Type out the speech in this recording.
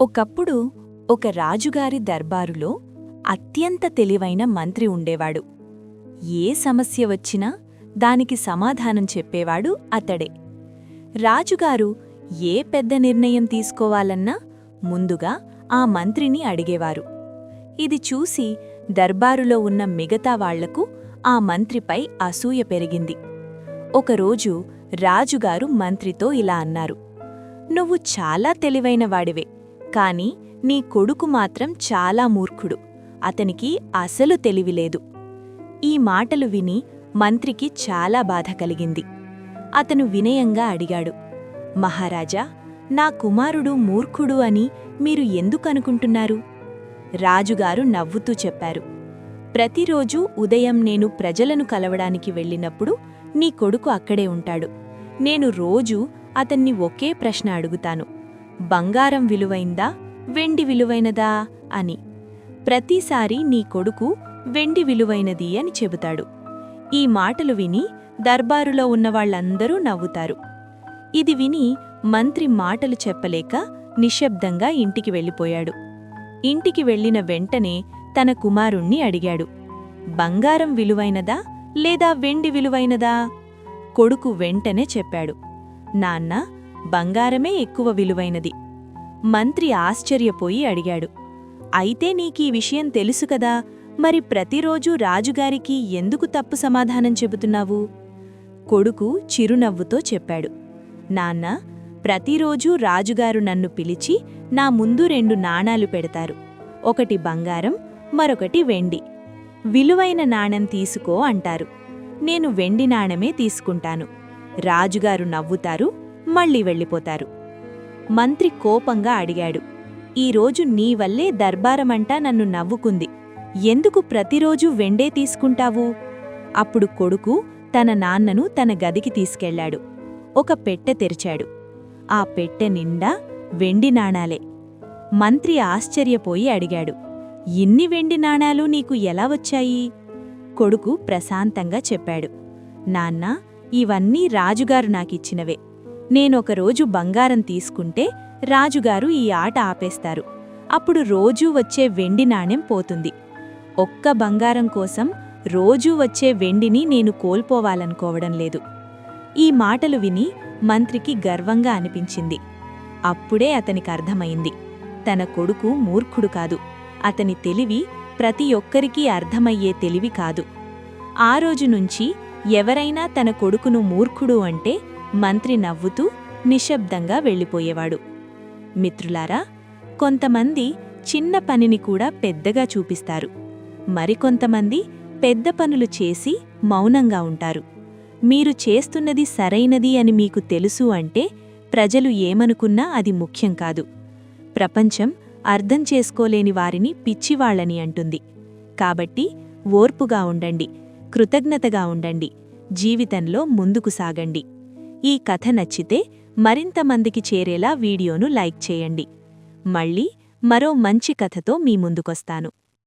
ఒకప్పుడు ఒక రాజుగారి దర్బారులో అత్యంత తెలివైన మంత్రి ఉండేవాడు. ఏ సమస్య వచ్చినా దానికి సమాధానం చెప్పేవాడు అతడే. రాజుగారు ఏ పెద్ద నిర్ణయం తీసుకోవాలన్నా ముందుగా ఆ మంత్రిని అడిగేవారు. ఇది చూసి దర్బారులో ఉన్న మిగతా వాళ్ళకు ఆ మంత్రిపై అసూయ పెరిగింది. ఒకరోజు రాజుగారు మంత్రితో ఇలా అన్నారు. నువ్వు చాలా తెలివైన వాడివే. కాని నీ కొడుకు మాత్రం చాలా మూర్ఖుడు. అతనికి అసలు తెలివిలేదు ఈ మాటలు విని మంత్రికి చాలా బాధ కలిగింది. అతను వినయంగా అడిగాడు. మహారాజా నా కుమారుడు మూర్ఖుడు అని మీరు ఎందుకనుకుంటున్నారు రాజుగారు నవ్వుతూ చెప్పారు. ప్రతిరోజూ ఉదయం నేను ప్రజలను కలవడానికి వెళ్ళినప్పుడు నీ కొడుకు అక్కడే ఉంటాడు. నేను రోజూ అతన్ని ఒకే ప్రశ్న అడుగుతాను. బంగారం విలువైందా? వెండి విలువైనదా? అని. ప్రతిసారి నీ కొడుకు వెండి విలువైనది అని చెబుతాడు. ఈ మాటలు విని దర్బారులో ఉన్నవాళ్ళందరూ నవ్వుతారు. ఇది విని మంత్రి మాటలు చెప్పలేక నిశ్శబ్దంగా ఇంటికి వెళ్ళిపోయాడు. ఇంటికి వెళ్ళిన వెంటనే తన కుమారుణ్ణి అడిగాడు. బంగారం విలువైనదా లేదా వెండి విలువైనదా? కొడుకు వెంటనే చెప్పాడు. నాన్న బంగారమే ఎక్కువ విలువైనది. మంత్రి ఆశ్చర్యపోయి అడిగాడు. అయితే నీకీ విషయం తెలుసు కదా మరి ప్రతిరోజూ రాజుగారికి ఎందుకు తప్పు సమాధానం చెబుతున్నావు? కొడుకు చిరునవ్వుతో చెప్పాడు. నాన్న ప్రతిరోజూ రాజుగారు నన్ను పిలిచి నా ముందు రెండు నాణాలు పెడతారు. ఒకటి బంగారం మరొకటి వెండి. విలువైన నాణెం తీసుకో అంటారు. నేను వెండి నాణమే తీసుకుంటాను. రాజుగారు నవ్వుతారు మళ్ళీ వెళ్ళిపోతారు. మంత్రి కోపంగా అడిగాడు ఈరోజు నీ వల్లే దర్బారమంటా నన్ను నవ్వుకుంది. ఎందుకు ప్రతిరోజూ వెండే తీసుకుంటావు? అప్పుడు కొడుకు తన నాన్నను తన గదికి తీసుకెళ్ళాడు ఒక పెట్టె తెరిచాడు. ఆ పెట్టె నిండా వెండి నాణాలే. మంత్రి ఆశ్చర్యపోయి అడిగాడు ఇన్ని వెండి నాణాలు నీకు ఎలా వచ్చాయి? కొడుకు ప్రశాంతంగా చెప్పాడు నాన్నా ఇవన్నీ రాజుగారు నాకిచ్చినవే. నేనొకరోజు బంగారం తీసుకుంటే రాజుగారు ఈ ఆట ఆపేస్తారు. అప్పుడు రోజూ వచ్చే వెండి నాణెం పోతుంది. ఒక్క బంగారం కోసం రోజూ వచ్చే వెండిని నేను కోల్పోవాలనుకోవడం లేదు. ఈ మాటలు విని మంత్రికి గర్వంగా అనిపించింది. అప్పుడే అతనికి అర్థమైంది. తన కొడుకు మూర్ఖుడు కాదు. అతని తెలివి ప్రతి ఒక్కరికీ అర్థమయ్యే తెలివి కాదు. ఆ రోజు నుంచి ఎవరైనా తన కొడుకును మూర్ఖుడు అంటే మంత్రి నవ్వుతూ నిశ్శబ్దంగా వెళ్ళిపోయేవాడు. మిత్రులారా కొంతమంది చిన్న పనిని కూడా పెద్దగా చూపిస్తారు. మరికొంతమంది పెద్ద పనులు చేసి మౌనంగా ఉంటారు. మీరు చేస్తున్నది సరైనది అని మీకు తెలుసు అంటే ప్రజలు ఏమనుకున్నా అది ముఖ్యం కాదు. ప్రపంచం అర్థం చేసుకోలేని వారిని పిచ్చివాళ్ళని అంటుంది. కాబట్టి ఓర్పుగా ఉండండి కృతజ్ఞతగా ఉండండి జీవితంలో ముందుకు సాగండి. ఈ కథ నచ్చితే మరింత మందికి చేరేలా వీడియోను లైక్ చేయండి. మళ్ళీ మరో మంచి కథతో మీ ముందుకొస్తాను.